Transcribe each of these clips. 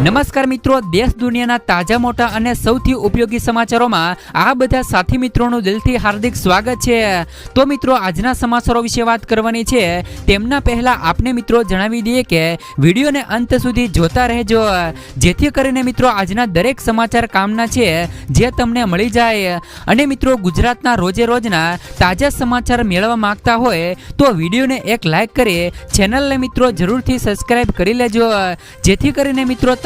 નમસ્કાર મિત્રો, દેશ દુનિયાના તાજા, મોટા અને સૌથી ઉપયોગી સમાચારોમાં આ બધા સાથી મિત્રોનું દિલથી હાર્દિક સ્વાગત છે. તો મિત્રો, આજના સમાચારો વિશે વાત કરવાની છે. તેમના પહેલા આપને મિત્રો જણાવી દઈએ કે વિડીયોને અંત સુધી જોતા રહેજો. જેથી કરીને મિત્રો, આજના દરેક સમાચાર કામના છે, જે તમને મળી જાય. અને મિત્રો, ગુજરાતના રોજે રોજના તાજા સમાચાર મેળવવા માંગતા હોય, તો વિડીયોને એક લાઇક કરી ચેનલને મિત્રો જરૂરથી સબસ્ક્રાઈબ કરી લેજો. જેથી કરીને મિત્રો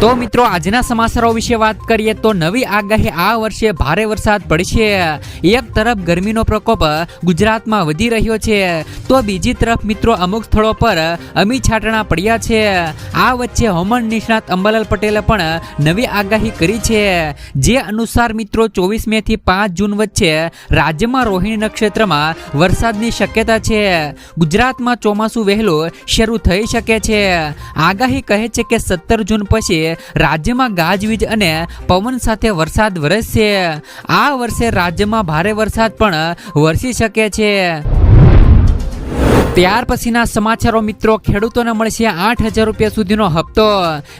તો મિત્રો, આજના સમાચારો વિશે વાત કરીએ તો નવી આગાહી આ વર્ષે ભારે વરસાદ પડશે એક તરફ ગરમીનો પ્રકોપ ગુજરાતમાં વધી રહ્યો છે. તો બીજી તરફ મિત્રો, અમુક સ્થળો પર અમી છાંટણા પડ્યા છે. આ વચ્ચે હવામાન નિષ્ણાત અંબાલાલ પટેલે પણ નવી આગાહી કરી છે. જે અનુસાર મિત્રો, ચોવીસ મે થી પાંચ જૂન વચ્ચે રાજ્યમાં રોહિણી નક્ષત્રમાં વરસાદની શક્યતા છે. ગુજરાતમાં ચોમાસું વહેલું શરૂ થઈ શકે છે. આગાહી કહે છે કે સત્તર જૂન પછી રાજ્યમાં ગાજવીજ અને પવન સાથે વરસાદ વરસશે. આ વર્ષે રાજ્યમાં ભારે વરસાદ પણ વરસી શકે છે. ત્યાર પછીના સમાચારો મિત્રો, ખેડૂતોને મળશે આઠ હજાર રૂપિયા સુધીનો હપ્તો.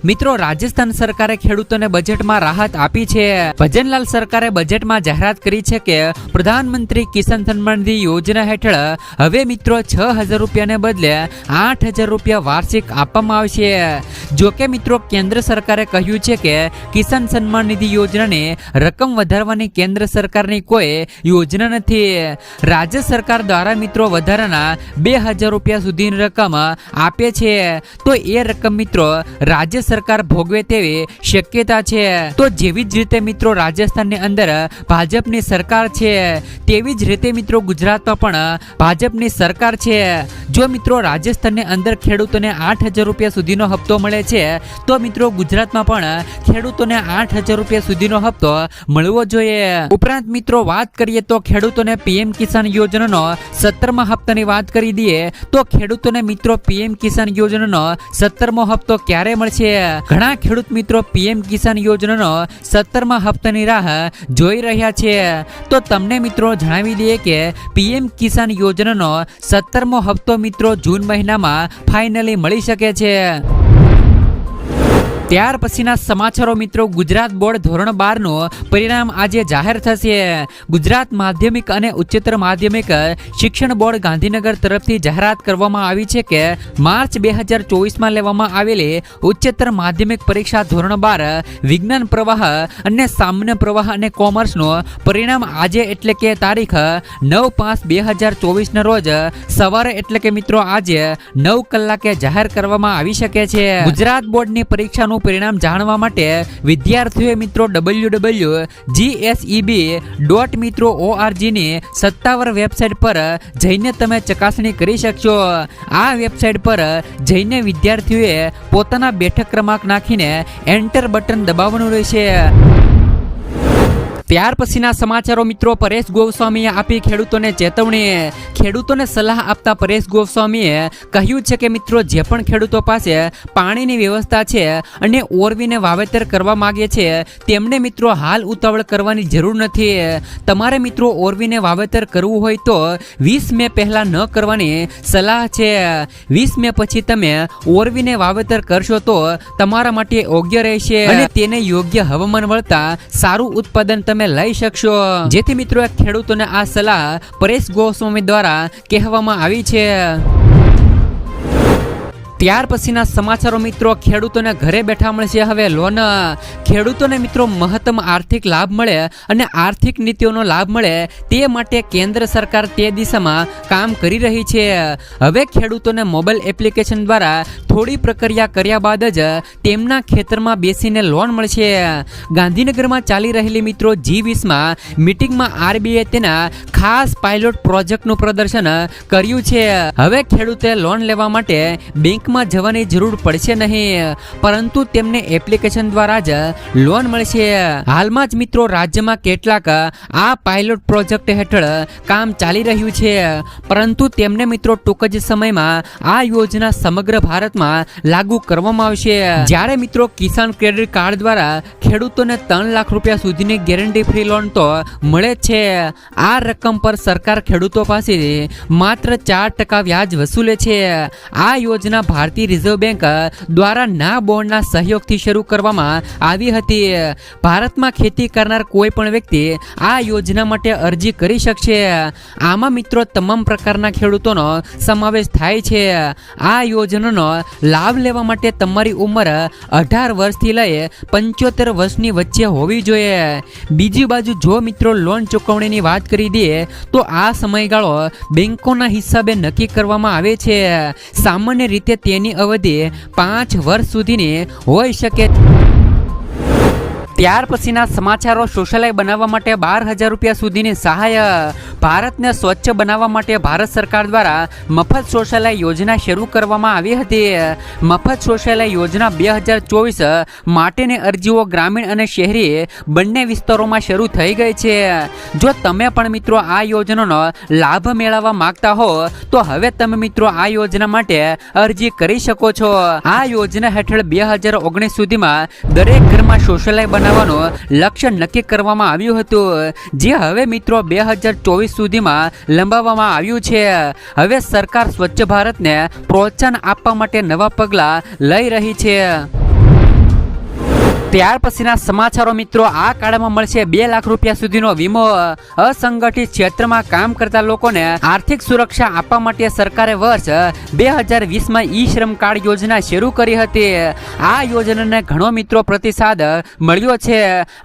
મિત્રો, રાજસ્થાન સરકારે ખેડૂતોને બજેટમાં રાહત આપી છે. ભજનલાલ સરકારે બજેટમાં જાહેરાત કરી છે કે પ્રધાનમંત્રી કિસાન સન્માન નિધિ યોજના હેઠળ હવે મિત્રો છ હજાર રૂપિયાને બદલે આઠ હજાર રૂપિયા વાર્ષિક આપવામાં આવશે. જો કે મિત્રો, કેન્દ્ર સરકારે કહ્યું છે કે કિસાન સન્માન નિધિ યોજનાની રકમ વધારવાની કેન્દ્ર સરકારની કોઈ યોજના નથી. રાજ્ય સરકાર દ્વારા મિત્રો વધારાના બે હજાર રૂપિયા સુધીની રકમ આપે છે. તો એ રકમ મિત્રો રાજ્ય સરકાર ભોગવે તેવી શક્યતા છે. તો જેવી જ રીતે મિત્રો રાજસ્થાનની અંદર ભાજપની સરકાર છે, તેવી જ રીતે મિત્રો ગુજરાતમાં પણ ભાજપની સરકાર છે. જો મિત્રો રાજસ્થાનની અંદર ખેડૂતોને આઠ હજાર રૂપિયા સુધીનો હપ્તો મળે છે, તો મિત્રો ગુજરાતમાં પણ ખેડૂતોને આઠ હજાર રૂપિયા સુધીનો હપ્તો મળવો જોઈએ. ઉપરાંત મિત્રો વાત કરીએ તો ખેડૂતોને પીએમ કિસાન યોજનાનો સત્તરમા હપ્તાની વાત કરી દઈએ. તો ખેડૂતોને મિત્રો પીએમ કિસાન યોજનાનો સત્તરમો હપ્તો ક્યારે મળશે? ઘણા ખેડૂત મિત્રો પીએમ કિસાન યોજનાનો સત્તરમા હપ્તાની રાહ જોઈ રહ્યા છે. તો તમને મિત્રો જણાવી દઈએ કે પીએમ કિસાન યોજનાનો સત્તરમો હપ્તો મિત્રો જૂન મહિનામાં ફાઇનલી મળી શકે છે. ત્યાર પછીના સમાચારો મિત્રો, ગુજરાત બોર્ડ ધોરણ બારનું પરિણામ આજે જાહેર થશે. ગુજરાત માધ્યમિક અને ઉચ્ચતર માધ્યમિક શિક્ષણ બોર્ડ ગાંધીનગર તરફથી જાહેરાત કરવામાં આવી છે કે માર્ચ બે હજાર ચોવીસમાં લેવામાં આવેલી ઉચ્ચતર માધ્યમિક પરીક્ષા ધોરણ બાર વિજ્ઞાન પ્રવાહ અને સામાન્ય પ્રવાહ અને કોમર્સનું પરિણામ આજે એટલે કે તારીખ નવ પાંચ બે હજાર ચોવીસના રોજ સવારે એટલે કે મિત્રો આજે નવ કલાકે જાહેર કરવામાં આવી શકે છે. ગુજરાત બોર્ડની પરીક્ષાનું પરિણામ જાણવા માટે વિદ્યાર્થીઓએ મિત્રો ડબલ્યુ ડબલ્યુ જીએસઈબી ડોટ મિત્રો ઓઆરજીની સત્તાવાર વેબસાઇટ પર જઈને તમે ચકાસણી કરી શકશો. આ વેબસાઇટ પર જઈને વિદ્યાર્થીઓએ પોતાના બેઠક ક્રમાંક નાખીને એન્ટર બટન દબાવવાનું રહેશે. ત્યાર પછીના સમાચારો મિત્રો, પરેશ ગોસ્વામીએ આપી ખેડૂતોને ચેતવણી. ખેડૂતોને સલાહ આપતા પરેશ ગોસ્વામીએ કહ્યું છે કે મિત્રો, જે પણ ખેડૂતો પાસે પાણીની વ્યવસ્થા છે અને ઓરવીને વાવેતર કરવા માગે છે, તેમને મિત્રો હાલ ઉતાવળ કરવાની જરૂર નથી. તમારે મિત્રો ઓરવીને વાવેતર કરવું હોય તો વીસ મે પહેલા ન કરવાની સલાહ છે. વીસ મે પછી તમે ઓરવીને વાવેતર કરશો તો તમારા માટે યોગ્ય રહેશે અને તેને યોગ્ય હવામાન વળતા સારું ઉત્પાદન તમે લઈ શકશો. જેથી મિત્રો ખેડૂતોને આ સલાહ પરેશ ગોસ્વામી દ્વારા કહેવામાં આવી છે. ત્યાર પછીના સમાચારો મિત્રો, ખેડૂતોને ઘરે બેઠા મળશે હવે લોન, ખેડૂતોને મિત્રો મહત્તમ આર્થિક લાભ મળે અને આર્થિક નીતિઓનો લાભ મળે તે માટે કેન્દ્ર સરકાર તે દિશામાં કામ કરી રહી છે. હવે ખેડૂતોને મોબાઈલ એપ્લિકેશન દ્વારા થોડી પ્રક્રિયા કર્યા બાદ જ તેમના ખેતરમાં બેસીને લોન મળશે ગાંધીનગરમાં ચાલી રહેલી મિત્રો જી વીસમાં મિટિંગમાં આરબીઆઈ તેના ખાસ પાયલોટ પ્રોજેક્ટનું પ્રદર્શન કર્યું છે. હવે ખેડૂતે લોન લેવા માટે બેંક બેંકમાં જવાની જરૂર પડશે નહીં, પરંતુ તેમને એપ્લિકેશન દ્વારા જ લોન મળશે. હાલમાં જ મિત્રો રાજ્યમાં કેટલાક આ પાયલોટ પ્રોજેક્ટ હેઠળ કામ ચાલી રહ્યું છે, પરંતુ તેમને મિત્રો ટૂંક જ સમયમાં આ યોજના સમગ્ર ભારતમાં લાગુ કરવામાં આવશે. જ્યારે મિત્રો કિસાન ક્રેડિટ કાર્ડ દ્વારા ખેડૂતોને ત્રણ લાખ રૂપિયા સુધીની ગેરંટી ફ્રી લોન તો મળે છે, આ રકમ પર સરકાર ખેડૂતો પાસેથી માત્ર ચાર ટકા વ્યાજ વસૂલે છે. આ યોજના ભારતીય રિઝર્વ બેંક દ્વારા ના બોન્ડના સહયોગથી શરૂ કરવામાં આવી હતી. ભારતમાં ખેતી કરનાર કોઈ પણ વ્યક્તિ આ યોજના માટે અરજી કરી શકશે. આમાં મિત્રો તમામ પ્રકારના ખેડૂતોનો સમાવેશ થાય છે. આ યોજનાનો લાભ લેવા માટે તમારી ઉંમર અઢાર વર્ષથી લઈ પંચોતેર વર્ષની વચ્ચે હોવી જોઈએ. બીજી બાજુ જો મિત્રો લોન ચૂકવણીની વાત કરી દઈએ, તો આ સમયગાળો બેંકોના હિસાબે નક્કી કરવામાં આવે છે. સામાન્ય રીતે તેની અવધિ પાંચ વર્ષ સુધીની હોઈ શકે ત્યાર પછીના સમાચારો શૌચાલય બનાવવા માટે બાર હજાર રૂપિયા સુધીની સહાય. ભારતને સ્વચ્છ બનાવવા માટે ભારત સરકાર દ્વારા મફત શૌચાલય યોજના શરૂ કરવામાં આવી હતી. મફત શૌચાલય યોજના બે હજાર ચોવીસ માટેની અરજીઓ ગ્રામીણ અને શહેરી બંને વિસ્તારોમાં શરૂ થઈ ગઈ છે. જો તમે પણ મિત્રો આ યોજનાનો લાભ મેળવવા માંગતા હો, તો હવે તમે મિત્રો આ યોજના માટે અરજી કરી શકો છો. આ યોજના હેઠળ બે હજાર ઓગણીસ સુધીમાં દરેક ઘરમાં શૌચાલય બનાવવાનું લક્ષ્ય નક્કી કરવામાં આવ્યું હતું, જે હવે મિત્રો બે હજાર ચોવીસ સુધીમાં લંબાવવામાં આવ્યું છે. હવે સરકાર સ્વચ્છ ભારતને પ્રોત્સાહન આપવા માટે નવા પગલાં લઈ રહી છે. ત્યાર પછીના સમાચારો મિત્રો, આ કાળમાં મળશે બે લાખ રૂપિયા સુધીનો વીમો અસંગઠિત ક્ષેત્રમાં કામ કરતા લોકોને આર્થિક સુરક્ષા આપવા માટે સરકારે વર્ષ બે હજાર વીસમાં ઈ શ્રમ કાર્ડ યોજના શરૂ કરી હતી. આ યોજનાને ઘણો મિત્રો પ્રતિસાદ મળ્યો છે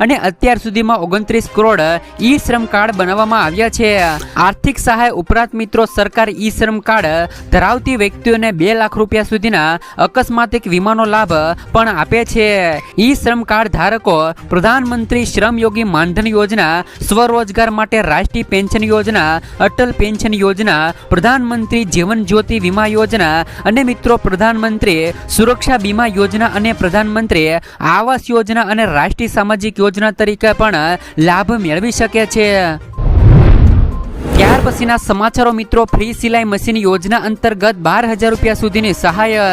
અને અત્યાર સુધીમાં ઓગણત્રીસ કરોડ ઈ શ્રમ કાર્ડ બનાવવામાં આવ્યા છે. આર્થિક સહાય ઉપરાંત મિત્રો, સરકાર ઈ શ્રમ કાર્ડ ધરાવતી વ્યક્તિઓને બે લાખ રૂપિયા સુધીના અકસ્માતિક વીમાનો લાભ પણ આપે છે. ઈ શ્રમ કાર્ડ ધારકો, પ્રધાનમંત્રી શ્રમ યોગી માનધન યોજના, સ્વરોજગાર માટે રાષ્ટ્રીય પેન્શન યોજના, અટલ પેન્શન યોજના, પ્રધાનમંત્રી જીવન જ્યોતિ વીમા યોજના અને મિત્રો પ્રધાનમંત્રી સુરક્ષા બીમા યોજના અને પ્રધાનમંત્રી આવાસ યોજના અને રાષ્ટ્રીય સામાજિક યોજના તરીકે પણ લાભ મેળવી શકે છે. ત્યાર પછીના સમાચારો મિત્રો, ફ્રી સિલાઈ મશીન યોજના અંતર્ગત બાર હજાર રૂપિયા સુધીની સહાય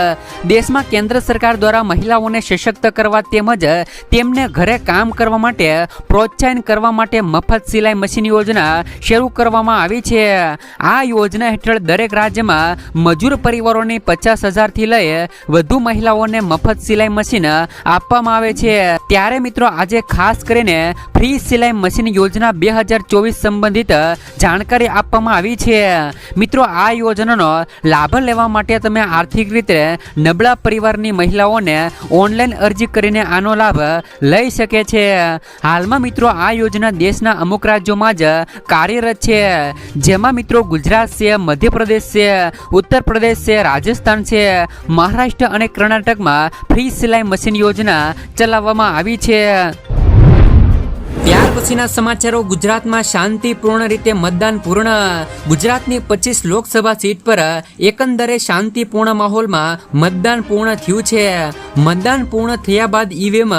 દેશમાં કેન્દ્ર સરકાર દ્વારા મહિલાઓને સશક્ત કરવા તેમજ તેમને ઘરે કામ કરવા માટે પ્રોત્સાહન કરવા માટે મફત સિલાઈ મશીન યોજના શરૂ કરવામાં આવી છે. આ યોજના હેઠળ દરેક રાજ્યમાં મજૂર પરિવારોની પચાસ હજારથી લઈ વધુ મહિલાઓને મફત સિલાઈ મશીન આપવામાં આવે છે. ત્યારે મિત્રો, આજે ખાસ કરીને ફ્રી સિલાઈ મશીન યોજના બે હજાર ચોવીસ સંબંધિત જાણકારી આપવામાં આવી છે. મિત્રો, આ યોજનાનો લાભ લેવા માટે તમે આર્થિક રીતે નબળા પરિવારની મહિલાઓને ઓનલાઈન અરજી કરીને આનો લાભ લઈ શકે છે. હાલમાં મિત્રો, આ યોજના દેશના અમુક રાજ્યોમાં જ કાર્યરત છે. જેમાં મિત્રો, ગુજરાત છે, મધ્યપ્રદેશ છે ઉત્તર પ્રદેશ છે, રાજસ્થાન છે, મહારાષ્ટ્ર અને કર્ણાટકમાં ફ્રી સિલાઈ મશીન યોજના ચલાવવામાં આવી છે. ત્યાર પછીના સમાચારો. ગુજરાતમાં શાંતિપૂર્ણ રીતે મતદાન પૂર્ણ. ગુજરાતની પચીસ લોકસભા સીટ પર એકંદરે શાંતિપૂર્ણ માહોલમાં મતદાન પૂર્ણ થયું છે. મતદાન પૂર્ણ થયા બાદ ઈવીએમ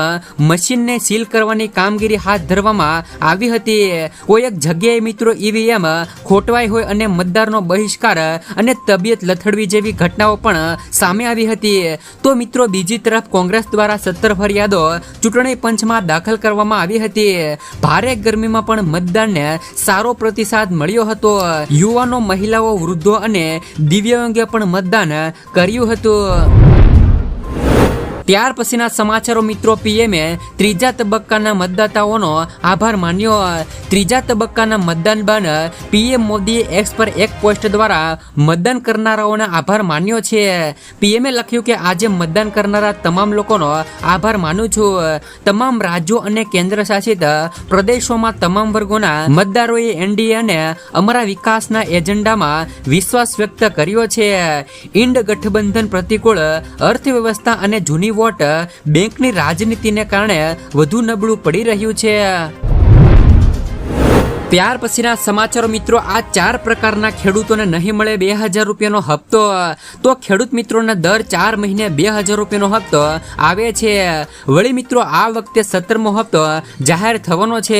મશીનને સીલ કરવાની કામગીરી હાથ ધરવામાં આવી હતી. કોઈ એક જગ્યાએ મિત્રો ઈવીએમ ખોટવાઈ હોય અને મતદારનો બહિષ્કાર અને તબિયત લથડવી જેવી ઘટનાઓ પણ સામે આવી હતી. તો મિત્રો બીજી તરફ કોંગ્રેસ દ્વારા સત્તર ફરિયાદો ચૂંટણી પંચમાં દાખલ કરવામાં આવી હતી. ભારે ગરમીમાં પણ મતદાનને સારો પ્રતિસાદ મળ્યો હતો. યુવાનો, મહિલાઓ, વૃદ્ધો અને દિવ્યાંગે પણ મતદાન કર્યું હતું. ત્યાર પછીના સમાચારો મિત્રો પીએમએ ત્રીજા તબક્કાના મતદાતાઓનો આભાર માન્યો. ત્રીજા તબક્કાના મતદાન બાદ પીએમ મોદીએ એક્સ પર એક પોસ્ટ દ્વારા મતદાન કરનારાઓનો આભાર માન્યો છે. પીએમએ લખ્યું કે આજે મતદાન કરનારા તમામ લોકોનો આભાર માનું છું. તમામ રાજ્યો અને કેન્દ્ર શાસિત પ્રદેશોમાં તમામ વર્ગોના મતદારોએ એનડીએ અને અમારા વિકાસના એજન્ડામાં વિશ્વાસ વ્યક્ત કર્યો છે. ઇન્ડ ગઠબંધન પ્રતિકૂળ અર્થવ્યવસ્થા અને જૂની વોટ બેંકની રાજનીતિને કારણે વધુ નબળું પડી રહ્યું છે. ત્યાર પછીના સમાચારો મિત્રો, આ ચાર પ્રકારના ખેડૂતોને નહીં મળે બે હજાર રૂપિયાનો હપ્તો. તો ખેડૂત મિત્રોને દર ચાર મહિને બે હજાર રૂપિયાનો હપ્તો. આવે છે. વળી મિત્રો, આ વખતે સત્તરમો હપ્તો જાહેર થવાનો છે.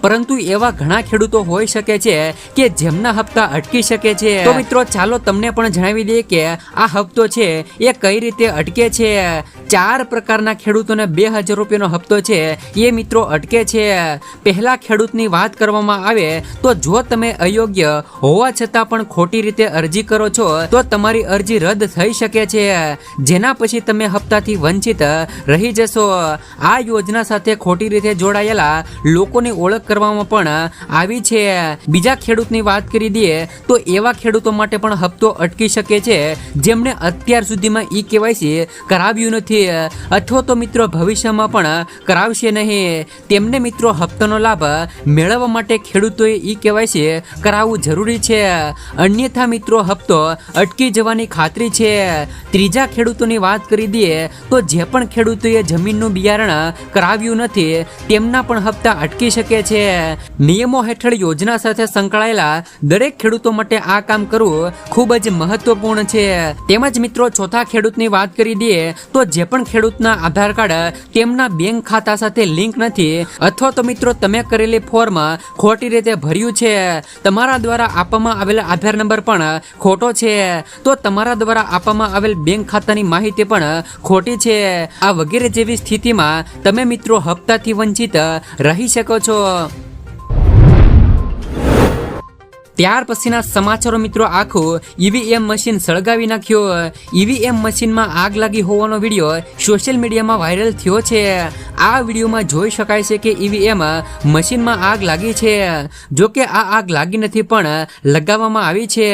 પરંતુ એવા ઘણા ખેડૂતો હોઈ શકે છે કે જેમના હપ્તા અટકી શકે છે. તો મિત્રો, ચાલો તમને પણ જણાવી દઈએ કે આ હપ્તો છે એ કઈ રીતે અટકે છે. ચાર પ્રકારના ખેડૂતોને બે હજાર રૂપિયાનો હપ્તો છે એ મિત્રો અટકે છે. પહેલા ખેડૂતની વાત કરવામાં આવે, તો જો તમે અયોગ્ય હોવા છતાં પણ ખોટી રીતે અરજી કરો છો, તો તમારી અરજી રદ થઈ શકે છે. જેના પછી તમે હપ્તાથી વંચિત રહી જશો. આ યોજના સાથે ખોટી રીતે જોડાયેલા લોકોની ઓળખ કરવામાં પણ આવી છે. બીજા ખેડૂતની વાત કરી દઈએ, તો એવા ખેડૂતો માટે પણ હપ્તો અટકી શકે છે. જેમણે અત્યાર સુધીમાં ઈ કેવાયસી કરાવ્યું નથી, અથવા તો મિત્રો ભવિષ્યમાં પણ કરાવશે નહીં. તેમને મિત્રો હપ્તાનો લાભ મેળવવા માટે ખેડૂતોએ ઈ કેવાયસી કરાવવું જરૂરી છે. અન્યથા મિત્રો, હપ્તો અટકી જવાની ખાતરી છે. ત્રીજા ખેડૂતોની વાત કરી દઈએ, તો જે પણ ખેડૂતોએ જમીનનું બિયારણ કરાવ્યું નથી, તેમના પણ હપ્તા અટકી શકે છે. નિયમો હેઠળ યોજના સાથે સંકળાયેલા દરેક ખેડૂતો માટે આ કામ કરવું ખૂબ જ મહત્વપૂર્ણ છે. તેમજ મિત્રો, ચોથા ખેડૂતની વાત કરી દઈએ, તો જે પણ ખેડૂતના આધાર કાર્ડ તેમના બેંક ખાતા સાથે લિંક નથી. અથવા તો મિત્રો, તમે કરેલી ફોર્મ ખોટી રીતે ભર્યું છે. તમારા દ્વારા આપવામાં આવેલા આધાર નંબર પણ ખોટો છે. તો તમારા દ્વારા આપવામાં આવેલ બેંક ખાતાની માહિતી પણ ખોટી છે. આ વગેરે જેવી સ્થિતિમાં તમે મિત્રો હપ્તાથી વંચિત રહી શકો છો. ત્યાર પછીના સમાચારો મિત્રો આખું ઈવીએમ મશીન સળગાવી નાખ્યો. ઈવીએમ મશીનમાં આગ લાગી હોવાનો વીડિયો સોશિયલ મીડિયામાં વાયરલ થયો છે. આ વિડીયોમાં જોઈ શકાય છે કે ઈવીએમ મશીનમાં આગ લાગી છે. જો કે આ આગ લાગી નથી પણ લગાવવામાં આવી છે.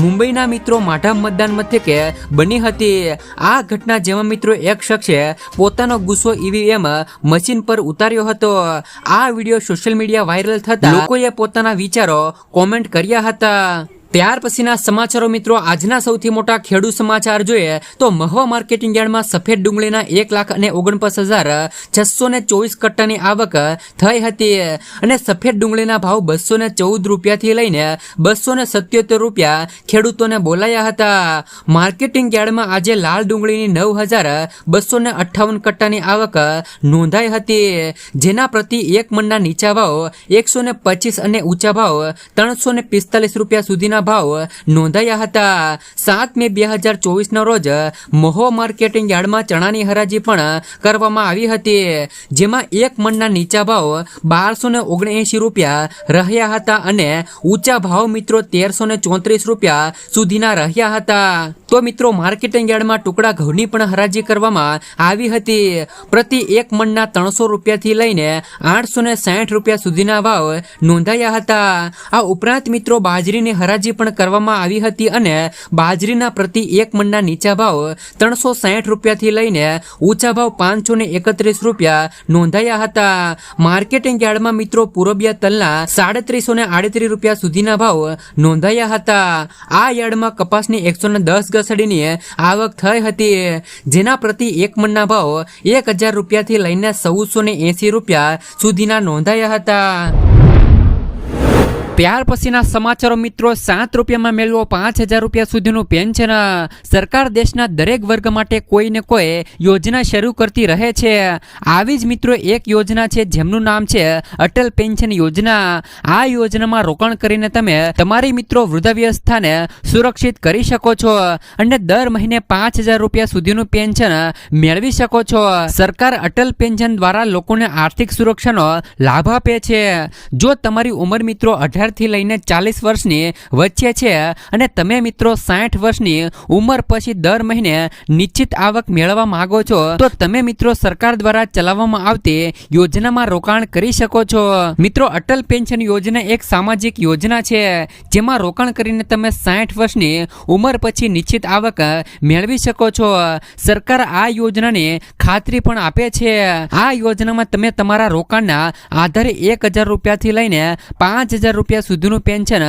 મુંબઈના મિત્રો માઢા મતદાન મથકે બની હતી. આ ઘટના જેમાં મિત્રો એક શખ્સે પોતાનો ગુસ્સો ઈવીએમ મશીન પર ઉતાર્યો હતો. આ વીડિયો સોશિયલ મીડિયા વાયરલ થતા લોકોએ પોતાના વિચારો કોમેન્ટ કર્યા હતા ત્યાર પછીના સમાચારો મિત્રો, આજના સૌથી મોટા ખેડૂત સમાચાર જોઈએ તો મહુવા માર્કેટિંગ યાર્ડમાં સફેદ ડુંગળીના એક લાખ અને ઓગણપચાસ હજાર છસો ને ચોવીસ કટ્ટાની આવક થઈ હતી અને સફેદ ડુંગળીના ભાવ બસો ને ચૌદ રૂપિયાથી લઈને બસો ને સત્યોતેર રૂપિયા ખેડૂતોને બોલાયા હતા. માર્કેટિંગ યાર્ડમાં આજે લાલ ડુંગળીની નવ હજાર બસો ને અઠ્ઠાવન કટ્ટાની આવક નોંધાઈ હતી, જેના પ્રતિ એક મણના નીચા ભાવ એકસો ને પચીસ અને ઊંચા ભાવ ત્રણસો ને પિસ્તાલીસ રૂપિયા સુધીના ભાવ નોંધાયા હતા. સાત મે બે હજાર ચોવીસના રોજ મહો માર્કેટિંગ યાર્ડમાં ચણાની હરાજી પણ કરવામાં આવી હતી. જેમાં એક મણના નીચા ભાવ બારસો ને ઓગણએંશી રૂપિયા રહ્યા હતા અને ઊંચા ભાવ મિત્રો તેરસો ને ચોત્રીસ રૂપિયા સુધીના રહ્યા હતા. તો મિત્રો માર્કેટિંગ યાર્ડમાં ટુકડા ઘઉંની પણ હરાજી કરવામાં આવી હતી. પ્રતિ એક મણના ત્રણસો રૂપિયાથી લઈને આઠસો ને સાઠ રૂપિયા સુધીના ભાવ નોંધાયા હતા. આ ઉપરાંત મિત્રો, બાજરીની હરાજી પણ કરવામાં આવી હતી અને બાજરીના પ્રતિ એક મણના નીચા ભાવ ત્રણસો સાઠ રૂપિયાથી લઈને ઊંચા ભાવ પાંચસો ને એકત્રીસ રૂપિયા નોંધાયા હતા. માર્કેટિંગ યાર્ડમાં મિત્રો, પૂરબિયા તલના સાડત્રીસો ને આડત્રીસ રૂપિયા સુધીના ભાવ નોંધાયા હતા. આ યાર્ડમાં કપાસની એકસો ને દસ ઘસડીની આવક થઈ હતી. જેના પ્રતિ એક મણના ભાવ એક હજાર રૂપિયાથી લઈને ચૌદસો ને એંસી રૂપિયા સુધીના નોંધાયા હતા. ત્યાર પછીના સમાચારો મિત્રો, સાત રૂપિયામાં મેળવો, પાંચ હજાર રૂપિયા સુધીનું પેન્શન સરકાર દેશના દરેક વર્ગ માટે કોઈ ને કોઈ યોજના શરૂ કરતી રહે છે. આવી જ મિત્રો એક યોજના છે, જેમનું નામ છે, અટલ પેન્શન યોજના. આ યોજનામાં રોકાણ કરીને તમે તમારી મિત્રો વૃદ્ધાવ્યવસ્થાને સુરક્ષિત કરી શકો છો અને દર મહિને પાંચ હજાર રૂપિયા સુધીનું પેન્શન મેળવી શકો છો. સરકાર અટલ પેન્શન દ્વારા લોકોને આર્થિક સુરક્ષાનો લાભ આપે છે. જો તમારી ઉંમર મિત્રો અઢાર થી લઈને ચાલીસ વર્ષની વચ્ચે છે અને તમે મિત્રો સાઠ વર્ષની ઉંમર પછી દર મહિને નિશ્ચિત આવક મેળવવા માંગો છો, તો તમે મિત્રો સરકાર દ્વારા ચલાવવામાં આવતી યોજનામાં રોકાણ કરી શકો છો. મિત્રો, અટલ પેન્શન યોજના એક સામાજિક યોજના છે, જેમાં રોકાણ કરીને તમે સાઠ વર્ષની ઉંમર પછી નિશ્ચિત આવક મેળવી શકો છો. સરકાર આ યોજનાની ખાતરી પણ આપે છે. આ યોજનામાં તમે તમારા રોકાણના આધારે એક હજાર રૂપિયાથી લઈને પાંચ હજાર રૂપિયા રૂપિયા સુધીનું પેન્શન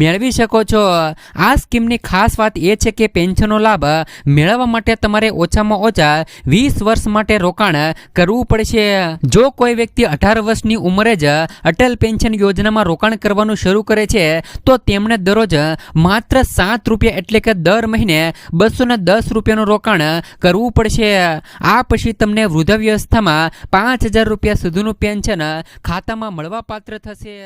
મેળવી શકો છો. આ સ્કીમની ખાસ વાત એ છે કે પેન્શનનો લાભ મેળવવા માટે તમારે ઓછામાં ઓછા વીસ વર્ષ માટે રોકાણ કરવું પડશે. જો કોઈ વ્યક્તિ અઢાર વર્ષની ઉંમરે જ અટલ પેન્શન યોજનામાં રોકાણ કરવાનું શરૂ કરે છે, તો તેમણે દરરોજ માત્ર સાત રૂપિયા એટલે કે દર મહિને બસો દસ રૂપિયાનું રોકાણ કરવું પડશે. આ પછી તમને વૃદ્ધાવ્યવસ્થામાં પાંચ હજાર રૂપિયા સુધીનું પેન્શન ખાતામાં મળવાપાત્ર થશે.